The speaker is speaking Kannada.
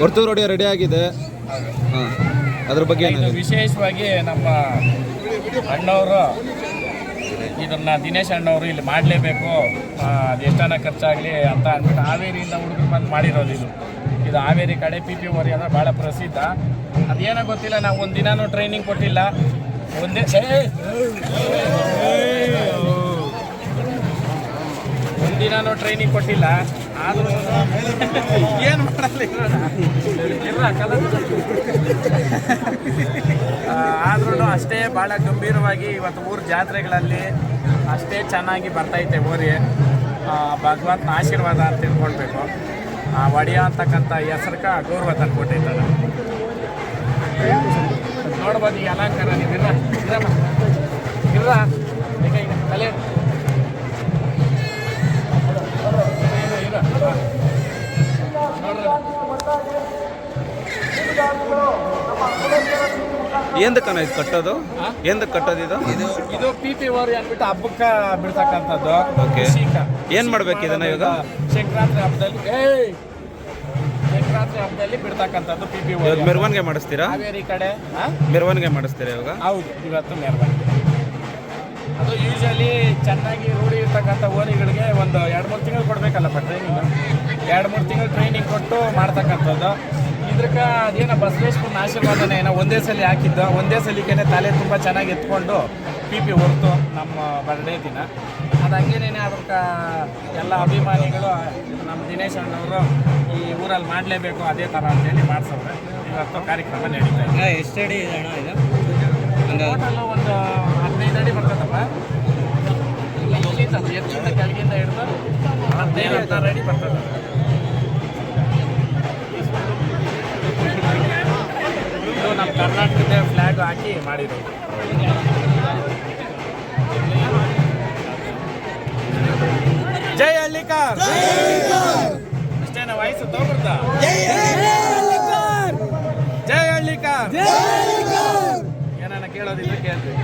ವರ್ತೂರು ರೋಡಿಯ ರೆಡಿ ಆಗಿದೆ. ಅದ್ರ ಬಗ್ಗೆ ವಿಶೇಷವಾಗಿ ನಮ್ಮ ಅಣ್ಣವರು, ಇದನ್ನ ದಿನೇಶ್ ಅಣ್ಣವರು ಇಲ್ಲಿ ಮಾಡಲೇಬೇಕು. ಅದು ಎಷ್ಟನ ಖರ್ಚಾಗಲಿ ಅಂತ ಅಂದ್ಬಿಟ್ಟು ಹಾವೇರಿಯಿಂದ ಹುಡುಗರು ಬಂದು ಮಾಡಿರೋದು ಇದು. ಇದು ಹಾವೇರಿ ಕಡೆ ಪಿ ಪಿ ಓರಿ ಅಂದ್ರೆ ಭಾಳ ಪ್ರಸಿದ್ಧ. ಅದೇನೋ ಗೊತ್ತಿಲ್ಲ, ನಾವು ಒಂದು ದಿನಾನು ಟ್ರೈನಿಂಗ್ ಕೊಟ್ಟಿಲ್ಲ. ಒಂದೇ ಒಂದಿನಾನು ಟ್ರೈನಿಂಗ್ ಕೊಟ್ಟಿಲ್ಲ. ಆದರೂ ಏನು ಮಾಡಲ್ಲ ಆದ್ರೂ ಅಷ್ಟೇ ಭಾಳ ಗಂಭೀರವಾಗಿ ಇವತ್ತು ಮೂರು ಜಾತ್ರೆಗಳಲ್ಲಿ ಅಷ್ಟೇ ಚೆನ್ನಾಗಿ ಬರ್ತೈತೆ ಆ, ಭಗವಂತನ ಆಶೀರ್ವಾದ ಅಂತ ತಿಳ್ಕೊಳ್ಬೇಕು. ಆ ಒಡೆಯ ಅಂತಕ್ಕಂಥ ಹೆಸರ್ಕ ಗೌರವ ತಂದ್ಕೊಟ್ಟೈತೆ ಅದು. ನೋಡ್ಬೋದು ಈ ಅಲಂಕಾರ ನೀವು ಇರ್ರ ಇರಮ್ಮ ಇರ್ರ. ಈಗ ಈಗ ತಲೆ. ಎಂದ ಕಣ ಇದು ಕಟ್ಟೋದು? ಎಂದ ಕಟ್ಟೋದು ಇದು? ಇದು ಪಿ ಪಿ ಓರ್ ಅನ್ಬಿಟ್ಟು ಹಬ್ಬಕ್ಕೆ ಬಿಡ್ತಕ್ಕಂಥದ್ದು. ಓಕೆ ಏನು ಮಾಡ್ಬೇಕು ಇದನ್ನ ಇವಾಗ? ಸಂಕ್ರಾಂತಿ ಹಬ್ಬದಲ್ಲಿ ಏಯ್! ಸಂಕ್ರಾಂತಿ ಹಬ್ಬದಲ್ಲಿ ಬಿಡ್ತಕ್ಕಂಥದ್ದು ಪಿ ಪಿ ಓರಿ ಮೆರವಣಿಗೆ ಮಾಡಿಸ್ತೀರಾ? ಈ ಕಡೆ ಮೆರವಣಿಗೆ ಮಾಡಿಸ್ತೀರಾ ಇವಾಗ? ಹೌದು ಇವತ್ತು ಮೆರವಣಿಗೆ. ಅದು ಯೂಶಲಿ ಚೆನ್ನಾಗಿ ರೂಢಿ ಇರ್ತಕ್ಕಂಥ ಓರಿಗಳಿಗೆ ಒಂದು ಎರಡು ಮೂರು ತಿಂಗಳು ಕೊಡಬೇಕಲ್ಲ ಪಟ್ರೆ ಎರಡು ಮೂರು ತಿಂಗಳು ಟ್ರೈನಿಂಗ್ ಕೊಟ್ಟು ಮಾಡ್ತಕ್ಕಂಥದ್ದು. ಇದ್ರಕ್ಕೆ ಅದೇನೋ ಬಸವೇಶ್ವರನ ಆಶೀರ್ವಾದನ ಏನೋ ಒಂದೇ ಸಲ ಹಾಕಿದ್ದು. ಒಂದೇ ಸಲಿಗೆನೆ ತಲೆ ತುಂಬ ಚೆನ್ನಾಗಿ ಎತ್ಕೊಂಡು ಪಿ ಪಿ ಹೊರತು ನಮ್ಮ ಬರ್ಡೇ ದಿನ. ಅದು ಹಂಗೇನೇನೆ ಅದಕ್ಕೆ ಎಲ್ಲ ಅಭಿಮಾನಿಗಳು ನಮ್ಮ ದಿನೇಶ್ ಅಣ್ಣವರು ಈ ಊರಲ್ಲಿ ಮಾಡಲೇಬೇಕು ಅದೇ ಥರ ಅಂತೇಳಿ ಮಾಡಿಸೋರೆ ಇವತ್ತು ಕಾರ್ಯಕ್ರಮ ನಡೀತಾ ಇದೆ. ಎಷ್ಟು ಅಡಿ ಇದೆ ಅಣ್ಣ ಇದು? ಟೋಟಲ್ ಒಂದು ಹದಿನೈದು ಅಡಿ ಬರ್ತದಪ್ಪ. ಎಲ್ಲಿಂದ ಎಲ್ಲಿಂದ ಕೆಳಗಿಂದ ಹಿಡಿದು ಹದಿನೈದು ಹದಿನಾರು ಅಡಿ ಬರ್ತದೆ. ಫ್ಲಾಗ್ ಹಾಕಿ ಮಾಡಿರೋದು. ಜೈ ಹಳ್ಳಿಕಾರ್. ಅಷ್ಟೇನ ವಯಸ್ಸು ತಗೊಬಿಡ್ತಾ ಜೈ ಹಳ್ಳಿಕಾರ್. ಏನಾನ ಕೇಳೋದಿಲ್ಲ ಕೇಳ್ರಿ.